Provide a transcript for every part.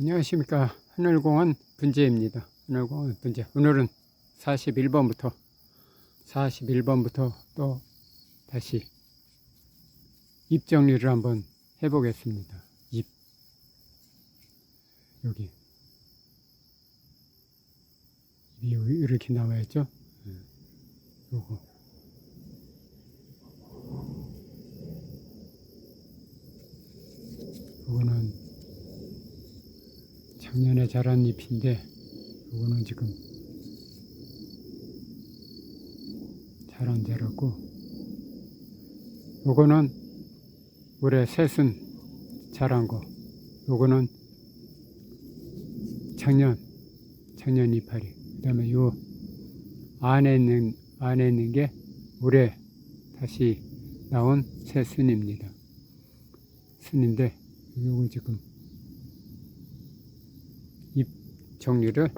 안녕하십니까. 하늘공원 분재입니다. 하늘공원 분재. 오늘은 41번부터 41번부터 또 다시 잎 정리를 한번 해보겠습니다. 잎. 여기. 잎이 이렇게 나와있죠. 예. 요거. 요거는 작년에 자란 잎인데 이거는 지금 잘 안 자랐고 요거는 올해 셋은 자란 거. 요거는 작년 작년 이파리. 그 다음에 요 안에 있는 안에 있는 게 올해 다시 나온 새 순입니다. 순인데 요거 지금 정리를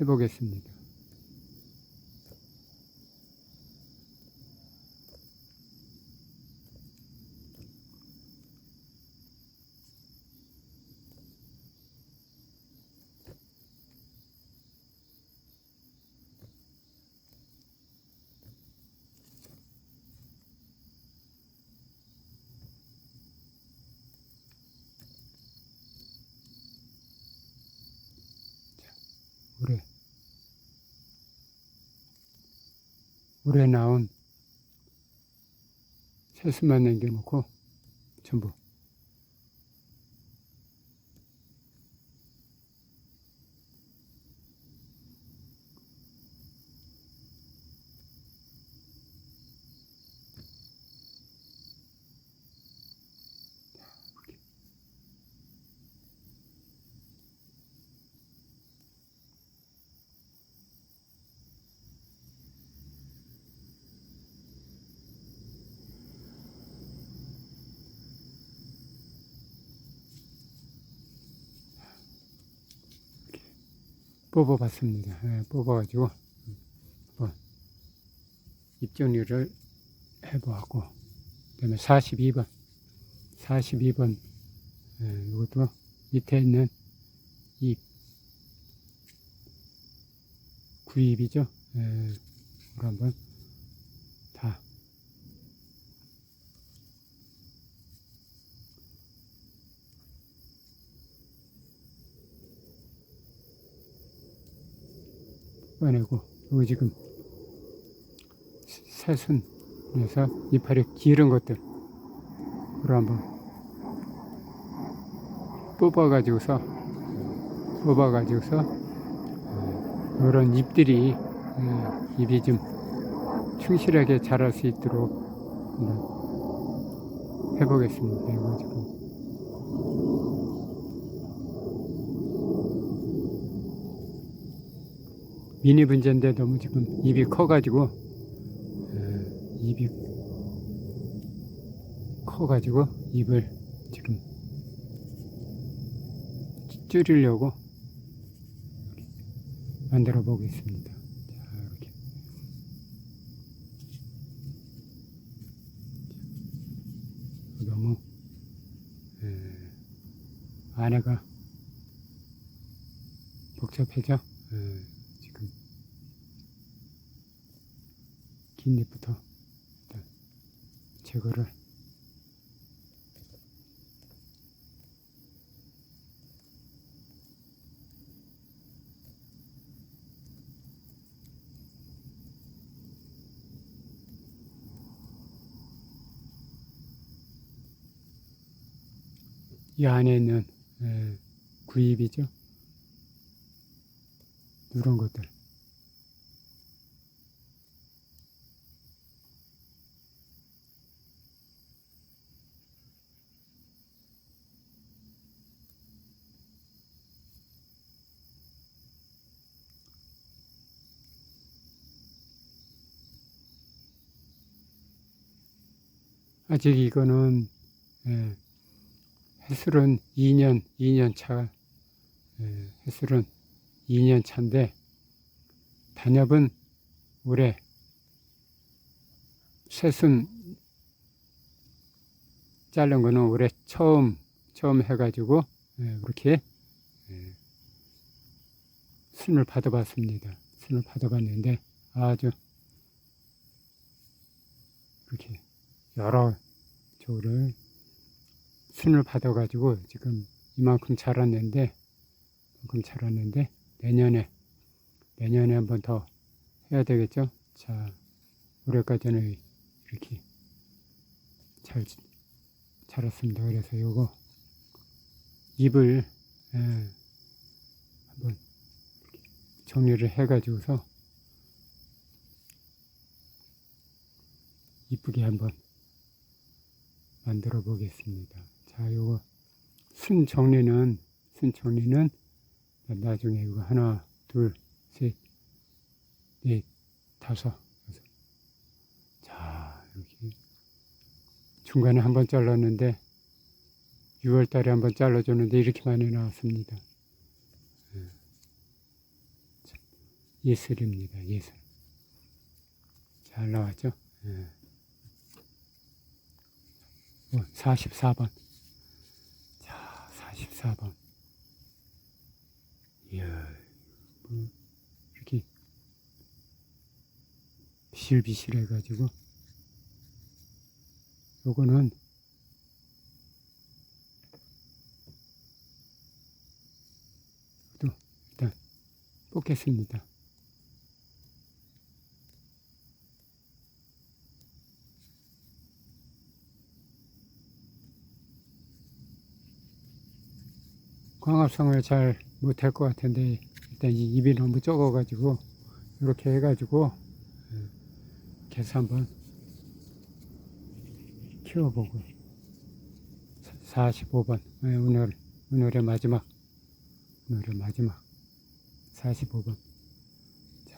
해보겠습니다. 올해 올해 나온 새수만 남겨놓고 전부 뽑아봤습니다. 예, 뽑아가지고 한번 입정리를 해보았고 그다음에 42번 42번 예, 이것도 밑에 있는 잎 구입이죠. 예, 한번 다 꺼내고 이거 지금 새순에서 이파리 기른 것들 그걸 한번 뽑아 가지고서 뽑아 가지고서 어, 이런 잎들이 어, 잎이 좀 충실하게 자랄 수 있도록 해보겠습니다. 이거 지금 미니 분재인데 너무 지금 입이 커가지고 에, 입이 커가지고 입을 지금 줄이려고 만들어 보겠습니다. 너무 에, 안에가 복잡해져. 에, 지금 긴 잎부터 일단 제거를 이 안에 있는 에, 구입이죠. 이런 것들. 아직 이거는 예, 해술은 2년 2년 차 예, 해술은 2년 차인데 단엽은 올해 새순 자른 거는 올해 처음 처음 해가지고 예, 그렇게 예, 순을 받아봤습니다. 순을 받아봤는데 아주 이렇게 여러 조를 순을 받아가지고 지금 이만큼 자랐는데 이만큼 자랐는데 내년에 내년에 한번 더 해야 되겠죠? 자 올해까지는 이렇게 잘 자랐습니다. 그래서 요거 잎을 예, 한번 정리를 해가지고서 이쁘게 한번 만들어 보겠습니다. 자, 요거 순 정리는 순 정리는 나중에 이거 하나, 둘, 셋, 넷, 다섯, 여섯. 자, 이렇게 중간에 한 번 잘랐는데 6월 달에 한 번 잘라줬는데 이렇게 많이 나왔습니다. 예술입니다. 예술. 잘 나왔죠? 예. 어, 44번. 자, 44번. 이야, 뭐, 이렇게 비실비실 해가지고, 요거는 또 일단 뽑겠습니다. 광합성을 잘 못할 것 같은데 일단 이 입이 너무 적어가지고 이렇게 해가지고 예, 계속 한번 키워보고. 45번. 예, 오늘 오늘의 마지막. 오늘의 마지막. 45번. 자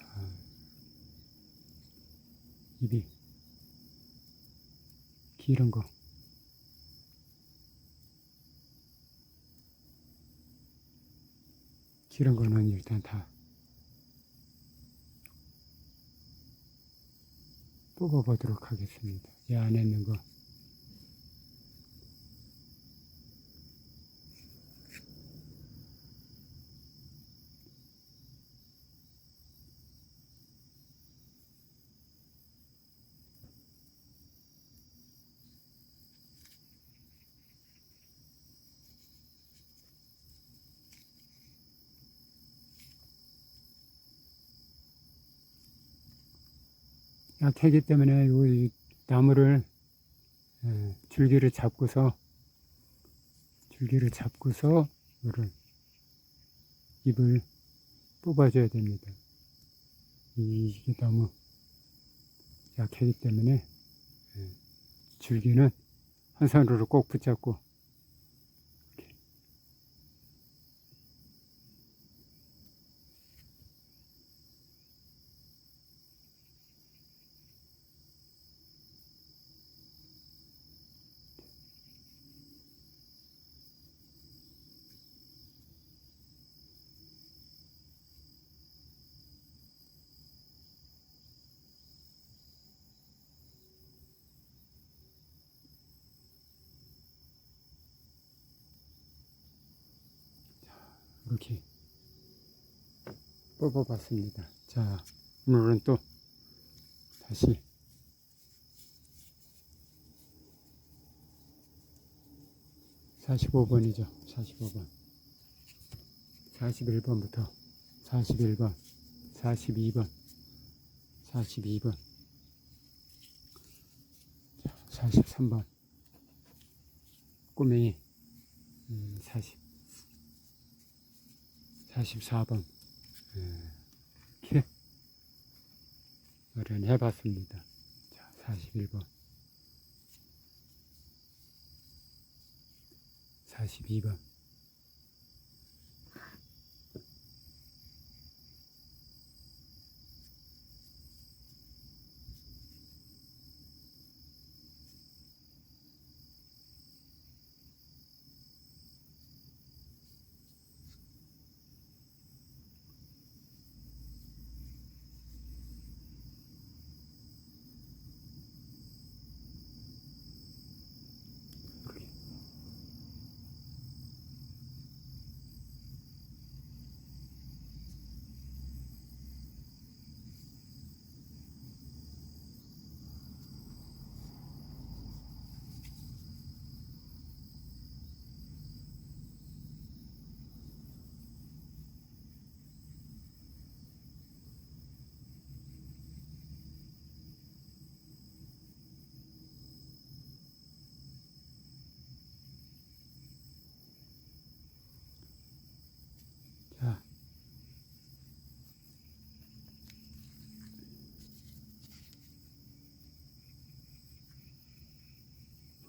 입이 길은 거 길은 거는 일단 다 뽑아보도록 하겠습니다. 이 안에 있는 거. 약하기 때문에 요이 나무를 예, 줄기를 잡고서 줄기를 잡고서 이를 잎을 뽑아줘야 됩니다. 이- 이게 너무 약하기 때문에 예, 줄기는 한 손으로 꼭 붙잡고 이렇게 뽑아봤습니다. 자, 오늘은 또 다시 사십오 번이죠. 사십오 번. 사십일 번부터 사십일 번 사십이 번 사십이 번 사십삼 번. 꼬맹이 음, 40 44번. 이렇게 노래는 해봤습니다. 자, 41번. 42번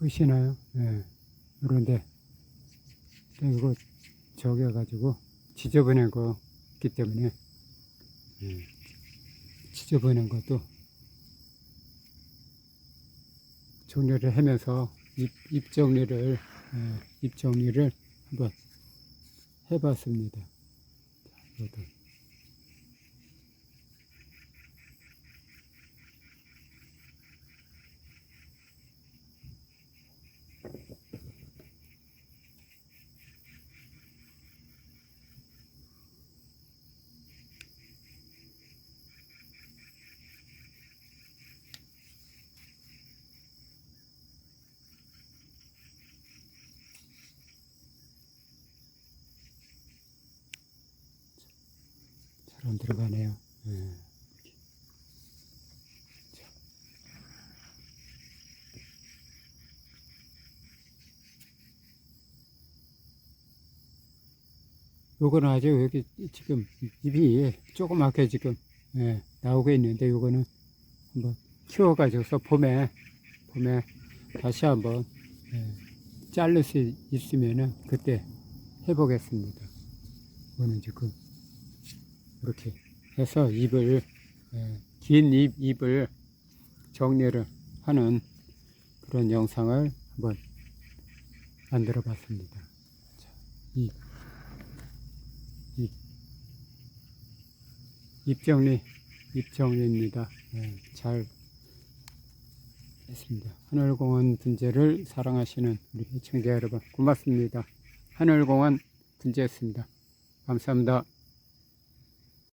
보시나요? 예. 그런데 이거 저겨가지고 지저분한 거 있기 때문에 예. 지저분한 것도 정리를 하면서 입, 입 정리를 예, 입 정리를 한번 해봤습니다. 자, 이것도. 잘안 들어가네요. 예. 자. 요거는 아주 여기 지금 입이 조그맣게 지금 예, 나오고 있는데 요거는 한번 키워가지고서 봄에 봄에 다시 한번 예, 자를 수 있으면은 그때 해보겠습니다. 이거는 지금 이렇게 해서 입을 예, 긴 입, 입을 정리를 하는 그런 영상을 한번 만들어 봤습니다. 자, 입, 입, 입 정리, 입 정리입니다. 예, 잘 했습니다. 하늘공원 분재를 사랑하시는 우리 시청자 여러분 고맙습니다. 하늘공원 분재였습니다. 감사합니다.